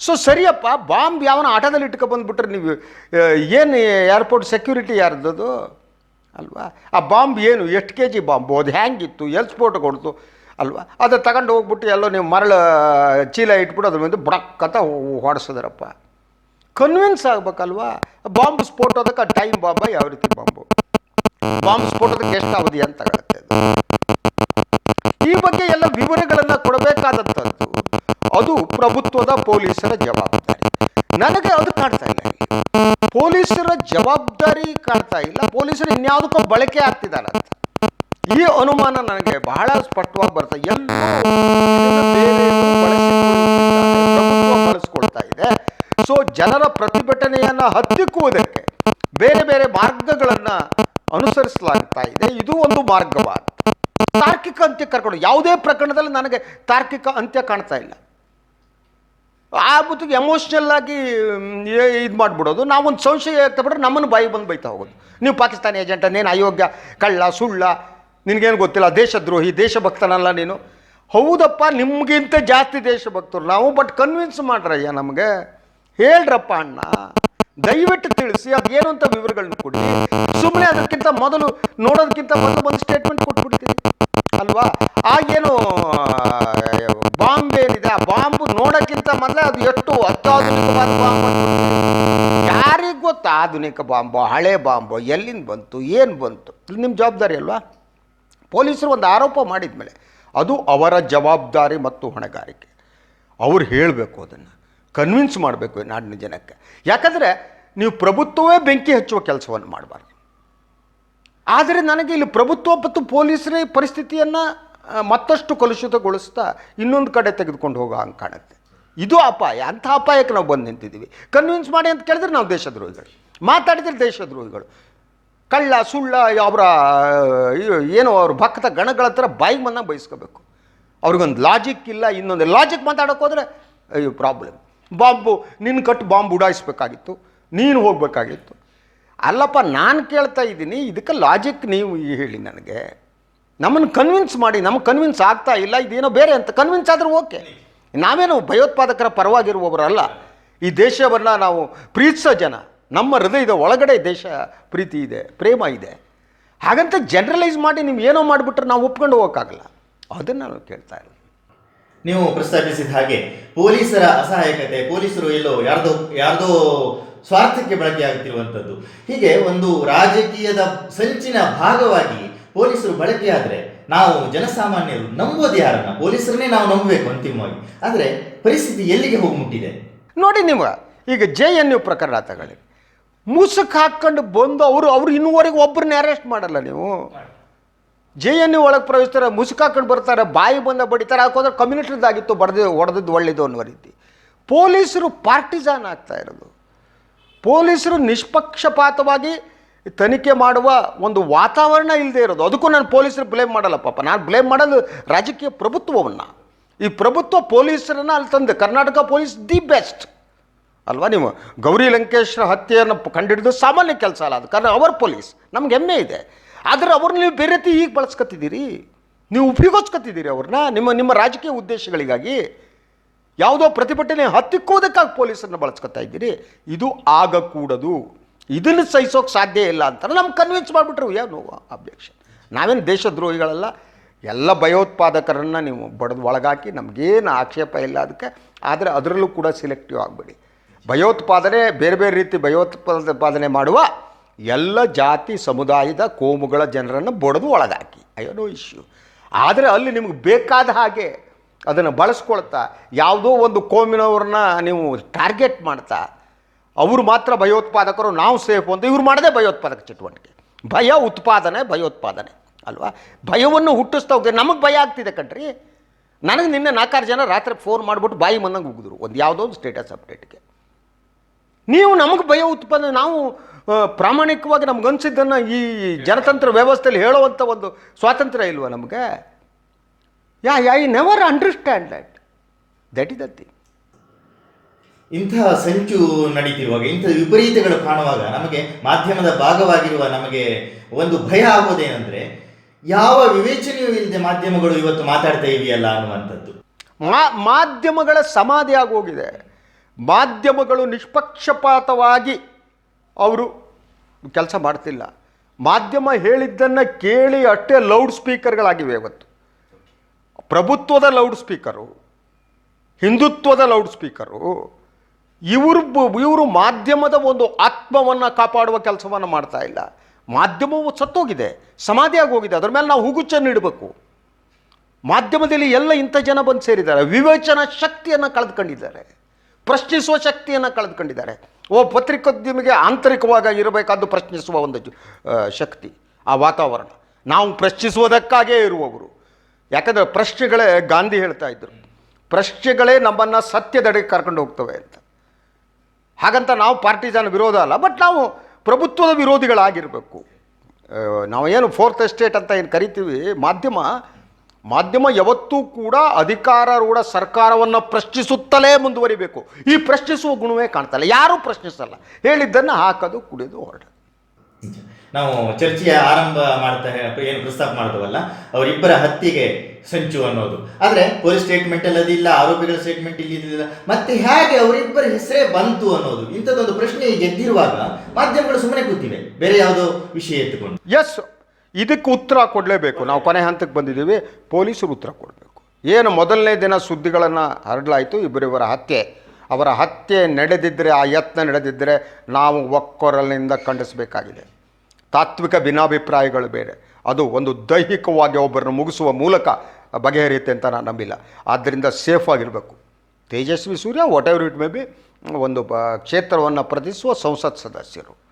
ಸೊ ಸರಿಯಪ್ಪ, ಬಾಂಬ್ ಯಾವನ ಆಟದಲ್ಲಿ ಇಟ್ಕೊ ಬಂದುಬಿಟ್ರೆ ನೀವು ಏನು ಏರ್ಪೋರ್ಟ್ ಸೆಕ್ಯೂರಿಟಿ ಯಾರ್ದದು? ಅಲ್ವಾ? ಆ ಬಾಂಬ್ ಏನು? ಎಷ್ಟು ಕೆ ಜಿ ಬಾಂಬು? ಅದು ಹ್ಯಾಂಗಿತ್ತು? ಎಲ್ಲಿ ಸ್ಫೋಟ ಕೊಡ್ತು? ಅಲ್ವಾ? ಅದು ತಗೊಂಡು ಹೋಗ್ಬಿಟ್ಟು ಎಲ್ಲೋ ನೀವು ಮರಳು ಚೀಲ ಇಟ್ಬಿಟ್ಟು ಅದ್ರ ಮೇಲೆ ಬುಡಕ್ಕಂತ ಹೊಡೆಸಿದ್ರಪ್ಪ. ಕನ್ವಿನ್ಸ್ ಆಗ್ಬೇಕಲ್ವಾ? ಬಾಂಬ್ ಸ್ಫೋಟೋದಕ್ಕೆ ಟೈಮ್ ಬಾಂಬ, ಯಾವ ರೀತಿ ಬಾಂಬು? ಬಾಂಬ್ ಸ್ಫೋಟೋದಕ್ಕೆ ಎಷ್ಟು ಅವಧಿ ಅಂತ ಆಗುತ್ತೆ ಈ ಬಗ್ಗೆ ಎಲ್ಲ ವಿವರಗಳನ್ನು ಕೊಡಬೇಕಾದಂಥದ್ದು, ಅದು ಪ್ರಭುತ್ವದ ಪೊಲೀಸರ ಜವಾಬ್ದಾರಿ. ನನಗೆ ಅದು ಕಾಣ್ತಾ ಇಲ್ಲ ಪೊಲೀಸರ ಜವಾಬ್ದಾರಿ ಕಾಣ್ತಾ ಇಲ್ಲ. ಪೊಲೀಸರು ಇನ್ಯಾವುದಕ್ಕೂ ಬಳಕೆ ಆಗ್ತಿದ್ದಾರೆ ಈ ಅನುಮಾನ ನನಗೆ ಬಹಳ ಸ್ಪಷ್ಟವಾಗಿ ಬರ್ತದೆ ಎಲ್ಲೋ. ಪ್ರಭುತ್ವ ಇದೆ. ಸೊ ಜನರ ಪ್ರತಿಭಟನೆಯನ್ನು ಹತ್ತಿಕ್ಕುವುದಕ್ಕೆ ಬೇರೆ ಬೇರೆ ಮಾರ್ಗಗಳನ್ನು ಅನುಸರಿಸಲಾಗ್ತಾ ಇದೆ. ಇದು ಒಂದು ಮಾರ್ಗವಾದ ತಾರ್ಕಿಕ ಅಂತ್ಯ ಕರ್ಕೊಂಡು, ಯಾವುದೇ ಪ್ರಕರಣದಲ್ಲಿ ನನಗೆ ತಾರ್ಕಿಕ ಅಂತ್ಯ ಕಾಣ್ತಾ ಇಲ್ಲ. ಆ ಬುತ್ತಿಗೆ ಎಮೋಷ್ನಲ್ ಆಗಿ ಇದು ಮಾಡಿಬಿಡೋದು. ನಾವೊಂದು ಸಂಶಯ ಎತ್ತಬಿಟ್ರೆ ನಮ್ಮನ್ನು ಬಾಯಿ ಬಂದು ಬೈತಾ ಹೋಗೋದು. ನೀವು ಪಾಕಿಸ್ತಾನಿ ಏಜೆಂಟ್ ನೀನು ಅಯೋಗ್ಯ, ಕಳ್ಳ, ಸುಳ್ಳ ನಿನಗೇನು ಗೊತ್ತಿಲ್ಲ, ದೇಶದ್ರೋಹಿ, ದೇಶಭಕ್ತನಲ್ಲ ನೀನು. ಹೌದಪ್ಪ, ನಿಮಗಿಂತ ಜಾಸ್ತಿ ದೇಶಭಕ್ತರು. ನಾವು ಬಟ್ ಕನ್ವಿನ್ಸ್ ಮಾಡ್ರಯ್ಯ ನಮಗೆ. ಹೇಳ್ರಪ್ಪ ಅಣ್ಣ. ದಯವಿಟ್ಟು ತಿಳಿಸಿ ಅದು ಏನು ಅಂತ ವಿವರಗಳನ್ನ ಕೊಡಿ. ಸುಮ್ಮನೆ ಅದಕ್ಕಿಂತ ಮೊದಲು ನೋಡೋದಕ್ಕಿಂತ ಮೊದಲು ಒಂದು ಸ್ಟೇಟ್ಮೆಂಟ್ ಕೊಟ್ಬಿಡ್ತೀನಿ. ಅಲ್ವಾ? ಆಗೇನು ಬಾಂಬ್ ಏನಿದೆ, ಆ ಬಾಂಬ್ ನೋಡೋಕ್ಕಿಂತ ಮೊದಲೇ ಅದು ಎಷ್ಟು ಅತ್ಯಾಧುನಿಕವಾದ ಬಾಂಬ್ ಯಾರಿಗೆ ಗೊತ್ತಾ ಆಧುನಿಕ ಬಾಂಬು, ಹಳೆ ಬಾಂಬು, ಎಲ್ಲಿಂದ ಬಂತು, ಏನು ಬಂತು? ನಿಮ್ಮ ಜವಾಬ್ದಾರಿ ಅಲ್ವಾ? ಪೊಲೀಸರು ಒಂದು ಆರೋಪ ಮಾಡಿದ ಮೇಲೆ ಅದು ಅವರ ಜವಾಬ್ದಾರಿ ಮತ್ತು ಹೊಣೆಗಾರಿಕೆ. ಅವ್ರು ಹೇಳಬೇಕು ಅದನ್ನು ಕನ್ವಿನ್ಸ್ ಮಾಡಬೇಕು ನಾಡಿನ ಜನಕ್ಕೆ. ಯಾಕಂದರೆ ನೀವು ಪ್ರಭುತ್ವವೇ ಬೆಂಕಿ ಹಚ್ಚುವ ಕೆಲಸವನ್ನು ಮಾಡಬಾರ್ದು. ಆದರೆ ನನಗೆ ಇಲ್ಲಿ ಪ್ರಭುತ್ವ ಮತ್ತು ಪೊಲೀಸರೇ ಪರಿಸ್ಥಿತಿಯನ್ನು ಮತ್ತಷ್ಟು ಕಲುಷಿತಗೊಳಿಸ್ತಾ ಇನ್ನೊಂದು ಕಡೆ ತೆಗೆದುಕೊಂಡು ಹೋಗೋ ಹಂಗೆ ಕಾಣುತ್ತೆ. ಇದು ಅಪಾಯ, ಅಂಥ ಅಪಾಯಕ್ಕೆ ನಾವು ಬಂದು ನಿಂತಿದ್ದೀವಿ. ಕನ್ವಿನ್ಸ್ ಮಾಡಿ ಅಂತ ಕೇಳಿದ್ರೆ ನಾವು ದೇಶದ್ರೋಹಿಗಳು. ಮಾತಾಡಿದ್ರೆ ದೇಶದ್ರೋಹಿಗಳು. ಕಳ್ಳ, ಸುಳ್ಳ, ಅವರ ಏನು ಅವ್ರ ಭಕ್ತ ಗಣಗಳ ಹತ್ರ ಬಾಯಿಗೆ ಬಂದಾಗ ಬಯಸ್ಕೋಬೇಕು. ಅವ್ರಿಗೊಂದು ಲಾಜಿಕ್ ಇಲ್ಲ, ಇನ್ನೊಂದು ಲಾಜಿಕ್ ಮಾತಾಡೋಕೆ ಹೋದರೆ, ಅಯ್ಯೋ ಪ್ರಾಬ್ಲಮ್ ಬಾಂಬು ನಿನ್ನ ಕಟ್ಟು ಬಾಂಬ್ ಉಡಾಯಿಸ್ಬೇಕಾಗಿತ್ತು, ನೀನು ಹೋಗಬೇಕಾಗಿತ್ತು. ಅಲ್ಲಪ್ಪ, ನಾನು ಕೇಳ್ತಾ ಇದ್ದೀನಿ, ಇದಕ್ಕೆ ಲಾಜಿಕ್ ನೀವು ಹೇಳಿ ನನಗೆ. ನಮ್ಮನ್ನು ಕನ್ವಿನ್ಸ್ ಮಾಡಿ ನಮ್ಗೆ ಕನ್ವಿನ್ಸ್ ಆಗ್ತಾ ಇಲ್ಲ, ಇದೇನೋ ಬೇರೆ ಅಂತ ಕನ್ವಿನ್ಸ್ ಆದರೂ ಓಕೆ. ನಾವೇನು ಭಯೋತ್ಪಾದಕರ ಪರವಾಗಿರುವವರಲ್ಲ. ಈ ದೇಶವನ್ನು ನಾವು ಪ್ರೀತಿಸೋ ಜನ. ನಮ್ಮ ಹೃದಯದ ಒಳಗಡೆ ದೇಶ ಪ್ರೀತಿ ಇದೆ ಪ್ರೇಮ ಇದೆ. ಹಾಗಂತ ಜನರಲೈಸ್ ಮಾಡಿ ನೀವು ಏನೋ ಮಾಡಿಬಿಟ್ರೆ ನಾವು ಒಪ್ಕೊಂಡು ಹೋಗೋಕ್ಕಾಗಲ್ಲ. ಅದನ್ನು ನಾನು ಕೇಳ್ತಾ ಇರೋದು. ನೀವು ಪ್ರಸ್ತಾಪಿಸಿದ ಹಾಗೆ ಪೊಲೀಸರ ಅಸಹಾಯಕತೆ ಪೊಲೀಸರು ಎಲ್ಲೋ ಯಾರ್ದೋ ಯಾರ್ದೋ ಸ್ವಾರ್ಥಕ್ಕೆ ಬಳಕೆ ಆಗುತ್ತಿರುವಂಥದ್ದು ಹೀಗೆ ಒಂದು ರಾಜಕೀಯದ ಸಂಚಿನ ಭಾಗವಾಗಿ ಪೊಲೀಸರು ಬಳಕೆಯಾದರೆ ನಾವು ಜನಸಾಮಾನ್ಯರು ನಂಬೋದು ಯಾರನ್ನ? ಪೊಲೀಸರನ್ನೇ ನಾವು ನಂಬಬೇಕು ಅಂತಿಮವಾಗಿ. ಆದರೆ ಪರಿಸ್ಥಿತಿ ಎಲ್ಲಿಗೆ ಹೋಗಿ ಮುಟ್ಟಿದೆ ನೋಡಿ ನೀವು ಈಗ ಜೆ ಎನ್ ಯು ಪ್ರಕರಣ ತಗೊಳ್ಳಿ. ಮುಸುಕ್ ಹಾಕ್ಕೊಂಡು ಬಂದು ಅವರು, ಅವ್ರು ಇನ್ನೂವರೆಗೆ ಒಬ್ಬರನ್ನ ಅರೆಸ್ಟ್ ಮಾಡಲ್ಲ ನೀವು. ಜೆ ಎನ್ ಯು ಒಳಗೆ ಪ್ರವೇಶಿಸ್ತಾರೆ, ಮುಸುಕ್ ಹಾಕೊಂಡು ಬರ್ತಾರೆ, ಬಾಯಿ ಬಂದ ಬಡಿತಾರೆ ಹಾಕೋದ್ರೆ ಕಮ್ಯುನಿಟಿದಾಗಿತ್ತು ಬಡ್ದು ಹೊಡೆದಿದ್ದು ಒಳ್ಳೇದು ಅನ್ನೋ ರೀತಿ. ಪೊಲೀಸರು ಪಾರ್ಟಿಜಾನ್ ಆಗ್ತಾ ಇರೋದು. ಪೊಲೀಸರು ನಿಷ್ಪಕ್ಷಪಾತವಾಗಿ ತನಿಖೆ ಮಾಡುವ ಒಂದು ವಾತಾವರಣ ಇಲ್ಲದೆ ಇರೋದು. ಅದಕ್ಕೂ ನಾನು ಪೊಲೀಸರು ಬ್ಲೇಮ್ ಮಾಡಲ್ಲ ಪಾಪ. ನಾನು ಬ್ಲೇಮ್ ಮಾಡೋದು ರಾಜಕೀಯ ಪ್ರಭುತ್ವವನ್ನು. ಈ ಪ್ರಭುತ್ವ ಪೊಲೀಸರನ್ನು ಅಲ್ಲಿ ತಂದೆ. Karnataka police the best. ಅಲ್ವಾ ನೀವು? ಗೌರಿ ಲಂಕೇಶ್ವರ ಹತ್ಯೆಯನ್ನು ಕಂಡುಹಿಡಿದು ಸಾಮಾನ್ಯ ಕೆಲಸ ಅಲ್ಲ ಅದು. ಕಾರಣ ಅವರ್ ಪೊಲೀಸ್. ನಮ್ಗೆ ಹೆಮ್ಮೆ ಇದೆ. ಆದರೆ ಅವ್ರನ್ನ ನೀವು ಬೇರೆ ರೀತಿ ಈಗ ಬಳಸ್ಕೊತಿದ್ದೀರಿ ನೀವು ಉಪಯೋಗಿಸ್ಕೊತಿದ್ದೀರಿ ಅವ್ರನ್ನ ನಿಮ್ಮ ನಿಮ್ಮ ರಾಜಕೀಯ ಉದ್ದೇಶಗಳಿಗಾಗಿ ಯಾವುದೋ ಪ್ರತಿಭಟನೆ ಹತ್ತಿಕ್ಕೋದಕ್ಕಾಗಿ ಪೊಲೀಸರನ್ನ ಬಳಸ್ಕೊತಾ ಇದ್ದೀರಿ? ಇದು ಆಗಕೂಡದು. ಇದನ್ನು ಸಹಿಸೋಕೆ ಸಾಧ್ಯ ಇಲ್ಲ ಅಂತ ನಮ್ಗೆ ಕನ್ವಿನ್ಸ್ ಮಾಡಿಬಿಟ್ರು. ಏನು ಅಬ್ಜೆಕ್ಷನ್ ನಾವೇನು ದೇಶದ್ರೋಹಿಗಳಲ್ಲ. ಎಲ್ಲ ಭಯೋತ್ಪಾದಕರನ್ನು ನೀವು ಬಡದು ಒಳಗಾಕಿ ನಮಗೇನು ಆಕ್ಷೇಪ ಇಲ್ಲ ಅದಕ್ಕೆ. ಆದರೆ ಅದರಲ್ಲೂ ಕೂಡ ಸಿಲೆಕ್ಟಿವ್ ಆಗಬೇಡಿ. ಭಯೋತ್ಪಾದನೆ, ಬೇರೆ ಬೇರೆ ರೀತಿ ಭಯೋತ್ಪಾದನೆ ಮಾಡುವ ಎಲ್ಲ ಜಾತಿ ಸಮುದಾಯದ ಕೋಮುಗಳ ಜನರನ್ನು ಬಡದು ಒಳಗಾಕಿ. ಅಯ್ಯೋ ಇಶ್ಯೂ ಆದರೆ ಅಲ್ಲಿ ನಿಮ್ಗೆ ಬೇಕಾದ ಹಾಗೆ ಅದನ್ನು ಬಳಸ್ಕೊಳ್ತಾ, ಯಾವುದೋ ಒಂದು ಕೋಮಿನವ್ರನ್ನ ನೀವು ಟಾರ್ಗೆಟ್ ಮಾಡ್ತಾ, ಅವರು ಮಾತ್ರ ಭಯೋತ್ಪಾದಕರು, ನಾವು ಸೇಫ್ ಅಂತ ಇವ್ರು ಮಾಡದೆ ಭಯೋತ್ಪಾದಕ ಚಟುವಟಿಕೆ. ಭಯ ಉತ್ಪಾದನೆ, ಭಯೋತ್ಪಾದನೆ, ಅಲ್ವಾ? ಭಯವನ್ನು ಹುಟ್ಟಿಸ್ತಾ ಹೋಗ್ತೀವಿ ನಮಗೆ ಭಯ ಆಗ್ತಿದೆ ಕಣ್ರಿ. ನನಗೆ ನಿನ್ನೆ ನಾಲ್ಕಾರು ಜನ ರಾತ್ರಿ ಫೋನ್ ಮಾಡಿಬಿಟ್ಟು ಬಾಯಿ ಮಂದಂಗೆ ಉಗಿದ್ರು. ಒಂದು ಯಾವುದೋ ಒಂದು ಸ್ಟೇಟಸ್ ಅಪ್ಡೇಟ್ಗೆ ನೀವು ನಮಗೆ ಭಯ ಉತ್ಪನ್ನ ನಾವು ಪ್ರಾಮಾಣಿಕವಾಗಿ ನಮ್ಗೆ ಅನಿಸಿದ್ದನ್ನು ಈ ಜನತಂತ್ರ ವ್ಯವಸ್ಥೆಯಲ್ಲಿ ಹೇಳುವಂಥ ಒಂದು ಸ್ವಾತಂತ್ರ್ಯ ಇಲ್ವಾ ನಮಗೆ? Yeah I never understand that that is the thing ಇಂತಹ ಸಂಚು ನಡೀತಿರುವಾಗ ಇಂಥ ವಿಪರೀತಗಳು ಕಾಣುವಾಗ ನಮಗೆ ಮಾಧ್ಯಮದ ಭಾಗವಾಗಿರುವ ನಮಗೆ ಒಂದು ಭಯ ಆಗೋದೇನೆಂದರೆ ಯಾವ ವಿವೇಚನೆಯೂ ಇಲ್ಲದೆ ಮಾಧ್ಯಮಗಳು ಇವತ್ತು ಮಾತಾಡ್ತಾ ಇದೆಯಲ್ಲ ಅನ್ನುವಂಥದ್ದು. ಮಾ ಮಾಧ್ಯಮಗಳ ಸಮಾಧಿ ಆಗೋಗಿದೆ. ಮಾಧ್ಯಮಗಳು ನಿಷ್ಪಕ್ಷಪಾತವಾಗಿ ಅವರು ಕೆಲಸ ಮಾಡ್ತಿಲ್ಲ. ಮಾಧ್ಯಮ ಹೇಳಿದ್ದನ್ನು ಕೇಳಿ ಅಷ್ಟೇ ಲೌಡ್ ಸ್ಪೀಕರ್ಗಳಾಗಿವೆ ಇವತ್ತು. ಪ್ರಭುತ್ವದ ಲೌಡ್ ಸ್ಪೀಕರು ಹಿಂದುತ್ವದ ಲೌಡ್ ಸ್ಪೀಕರು ಇವರು ಇವರು ಮಾಧ್ಯಮದ ಒಂದು ಆತ್ಮವನ್ನು ಕಾಪಾಡುವ ಕೆಲಸವನ್ನು ಮಾಡ್ತಾ ಇಲ್ಲ. ಮಾಧ್ಯಮವು ಸತ್ತೋಗಿದೆ ಸಮಾಧಿಯಾಗಿ ಹೋಗಿದೆ ಅದರ ಮೇಲೆ ನಾವು ಹುಗುಚ್ಚನ್ನು ಇಡಬೇಕು ಮಾಧ್ಯಮದಲ್ಲಿ ಎಲ್ಲ ಇಂಥ ಜನ ಬಂದು ಸೇರಿದ್ದಾರೆ, ವಿವೇಚನಾ ಶಕ್ತಿಯನ್ನು ಕಳೆದುಕೊಂಡಿದ್ದಾರೆ. ಪ್ರಶ್ನಿಸುವ ಶಕ್ತಿಯನ್ನು ಕಳೆದುಕೊಂಡಿದ್ದಾರೆ. ಓ ಪತ್ರಿಕೋದ್ಯಮಿಗೆ ಆಂತರಿಕವಾಗಿ ಇರಬೇಕಾದ್ದು ಪ್ರಶ್ನಿಸುವ ಒಂದು ಶಕ್ತಿ, ಆ ವಾತಾವರಣ. ನಾವು ಪ್ರಶ್ನಿಸುವುದಕ್ಕಾಗೇ ಇರುವವರು. ಯಾಕಂದರೆ ಪ್ರಶ್ನೆಗಳೇ ಗಾಂಧಿ ಹೇಳ್ತಾ ಇದ್ದರು ಪ್ರಶ್ನೆಗಳೇ ನಮ್ಮನ್ನು ಸತ್ಯದಡೆಗೆ ಕರ್ಕೊಂಡು ಹೋಗ್ತವೆ ಅಂತ. ಹಾಗಂತ ನಾವು ಪಾರ್ಟಿಜಾನ್ ವಿರೋಧ ಅಲ್ಲ, ಬಟ್ ನಾವು ಪ್ರಭುತ್ವದ ವಿರೋಧಿಗಳಾಗಿರಬೇಕು. ನಾವು ಏನು ಫೋರ್ತ್ ಎಸ್ಟೇಟ್ ಅಂತ ಏನು ಕರಿತೀವಿ, ಮಾಧ್ಯಮ ಮಾಧ್ಯಮ ಯಾವತ್ತೂ ಕೂಡ ಅಧಿಕಾರಾರೂಢ ಸರ್ಕಾರವನ್ನು ಪ್ರಶ್ನಿಸುತ್ತಲೇ ಮುಂದುವರಿಬೇಕು. ಈ ಪ್ರಶ್ನಿಸುವ ಗುಣವೇ ಕಾಣ್ತಲ್ಲ ಯಾರೂ ಪ್ರಶ್ನಿಸಲ್ಲ. ಹೇಳಿದ್ದನ್ನು ಹಾಕೋದು ಕುಡಿಯೋದು ಹೊರಡ ನಾವು ಚರ್ಚೆಯ ಆರಂಭ ಮಾಡ್ತಾ ಏನು ಪ್ರಸ್ತಾಪ ಮಾಡಿದವಲ್ಲ ಅವರಿಬ್ಬರ ಹತ್ತಿಗೆ ಸಂಚು ಅನ್ನೋದು. ಆದರೆ ಪೊಲೀಸ್ ಸ್ಟೇಟ್ಮೆಂಟ್ ಅಲ್ಲಿ ಅದಿಲ್ಲ ಆರೋಪಿಗಳ ಸ್ಟೇಟ್ಮೆಂಟ್ ಇಲ್ಲಿ ಇದಿಲ್ಲ ಮತ್ತೆ ಹೇಗೆ ಅವರಿಬ್ಬರ ಹೆಸರೇ ಬಂತು ಅನ್ನೋದು? ಇಂಥದ್ದೊಂದು ಪ್ರಶ್ನೆ ಗೆದ್ದಿರುವಾಗ ಮಾಧ್ಯಮಗಳು ಸುಮ್ಮನೆ ಕೂತಿವೆ. ಬೇರೆ ಯಾವುದೋ ವಿಷಯ ಎತ್ತುಕೊಂಡು. ಎಸ್ ಇದಕ್ಕೆ ಉತ್ತರ ಕೊಡಲೇಬೇಕು. ನಾವು ಕೊನೆ ಹಂತಕ್ಕೆ ಬಂದಿದ್ದೀವಿ. ಪೊಲೀಸರು ಉತ್ತರ ಕೊಡಬೇಕು. ಏನು ಮೊದಲನೇ ದಿನ ಸುದ್ದಿಗಳನ್ನು ಹರಡಲಾಯಿತು. ಇಬ್ಬರಿವರ ಹತ್ಯೆ. ಅವರ ಹತ್ಯೆ ನಡೆದಿದ್ದರೆ ಆ ಯತ್ನ ನಡೆದಿದ್ದರೆ ನಾವು ಒಕ್ಕೊರಲಿನಿಂದ ಖಂಡಿಸಬೇಕಾಗಿದೆ. ತಾತ್ವಿಕ ಭಿನ್ನಾಭಿಪ್ರಾಯಗಳು ಬೇರೆ. ಅದು ಒಂದು ದೈಹಿಕವಾಗಿ ಒಬ್ಬರನ್ನು ಮುಗಿಸುವ ಮೂಲಕ ಬಗೆಹರಿಯುತ್ತೆ ಅಂತ ನಾನು ನಂಬಿಲ್ಲ. ಆದ್ದರಿಂದ ಸೇಫ್ ಆಗಿರಬೇಕು. Tejasvi Surya whatever it may be ಒಂದು ಕ್ಷೇತ್ರವನ್ನು ಪ್ರತಿಸುವ ಸಂಸತ್ ಸದಸ್ಯರು.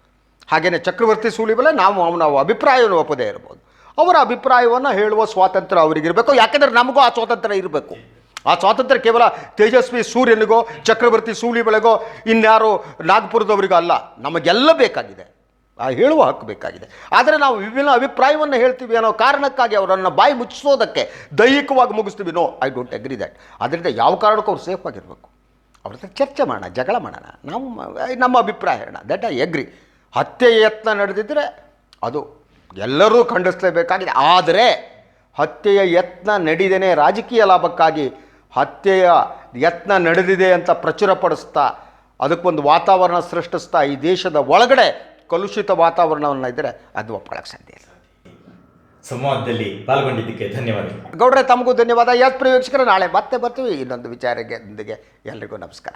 ಹಾಗೆಯೇ ಚಕ್ರವರ್ತಿ ಸೂಳಿಬಲೆ ನಾವು ಅವನ ಅಭಿಪ್ರಾಯವನ್ನು ಒಪ್ಪದೇ ಇರ್ಬೋದು. ಅವರ ಅಭಿಪ್ರಾಯವನ್ನು ಹೇಳುವ ಸ್ವಾತಂತ್ರ್ಯ ಅವರಿಗಿರಬೇಕು. ಯಾಕೆಂದರೆ ನಮಗೂ ಆ ಸ್ವಾತಂತ್ರ್ಯ ಇರಬೇಕು. ಆ ಸ್ವಾತಂತ್ರ್ಯ ಕೇವಲ ತೇಜಸ್ವಿ ಸೂರ್ಯನಿಗೋ, ಚಕ್ರವರ್ತಿ ಸೂಳಿಬೆಳೆಗೋ ಇನ್ಯಾರೋ ನಾಗ್ಪುರದವರಿಗೋ ಅಲ್ಲ. ನಮಗೆಲ್ಲ ಬೇಕಾಗಿದೆ. ಆ ಹೇಳುವ ಹಕ್ಕು ಬೇಕಾಗಿದೆ. ಆದರೆ ನಾವು ವಿಭಿನ್ನ ಅಭಿಪ್ರಾಯವನ್ನು ಹೇಳ್ತೀವಿ ಅನ್ನೋ ಕಾರಣಕ್ಕಾಗಿ ಅವರನ್ನು ಬಾಯಿ ಮುಚ್ಚಿಸೋದಕ್ಕೆ ದೈಹಿಕವಾಗಿ ಮುಗಿಸ್ತೀವಿ. No I don't agree that ಅದರಿಂದ ಯಾವ ಕಾರಣಕ್ಕೂ ಅವ್ರು ಸೇಫ್ ಆಗಿರಬೇಕು. ಅವ್ರ ಹತ್ರ ಚರ್ಚೆ ಮಾಡೋಣ, ಜಗಳ ಮಾಡೋಣ. ನಾವು ನಮ್ಮ ಅಭಿಪ್ರಾಯ ಹೇಳೋಣ. ದಟ್ ಐ ಅಗ್ರಿ ಹತ್ಯೆ ಯತ್ನ ನಡೆದಿದ್ದರೆ ಅದು ಎಲ್ಲರೂ ಖಂಡಿಸಲೇಬೇಕಾಗಿದೆ. ಆದರೆ ಹತ್ಯೆಯ ಯತ್ನ ನಡೆದೇನೆ ರಾಜಕೀಯ ಲಾಭಕ್ಕಾಗಿ ಹತ್ಯೆಯ ಯತ್ನ ನಡೆದಿದೆ ಅಂತ ಪ್ರಚುರಪಡಿಸ್ತಾ ಅದಕ್ಕೊಂದು ವಾತಾವರಣ ಸೃಷ್ಟಿಸ್ತಾ ಈ ದೇಶದ ಒಳಗಡೆ ಕಲುಷಿತ ವಾತಾವರಣವನ್ನು ಇದ್ದರೆ ಅದು ಒಪ್ಕೊಳ್ಳೋಕೆ ಸಾಧ್ಯ ಇಲ್ಲ. ಸಂವಾದದಲ್ಲಿ ಪಾಲ್ಗೊಂಡಿದ್ದಕ್ಕೆ ಧನ್ಯವಾದಗಳು. ಗೌಡ್ರೆ ತಮಗೂ ಧನ್ಯವಾದ. ಯಾತ್ ಪ್ರಿಯ ನಾಳೆ ಮತ್ತೆ ಬರ್ತೀವಿ. ಇನ್ನೊಂದು ವಿಚಾರಕ್ಕೆ ಎಲ್ರಿಗೂ ನಮಸ್ಕಾರ.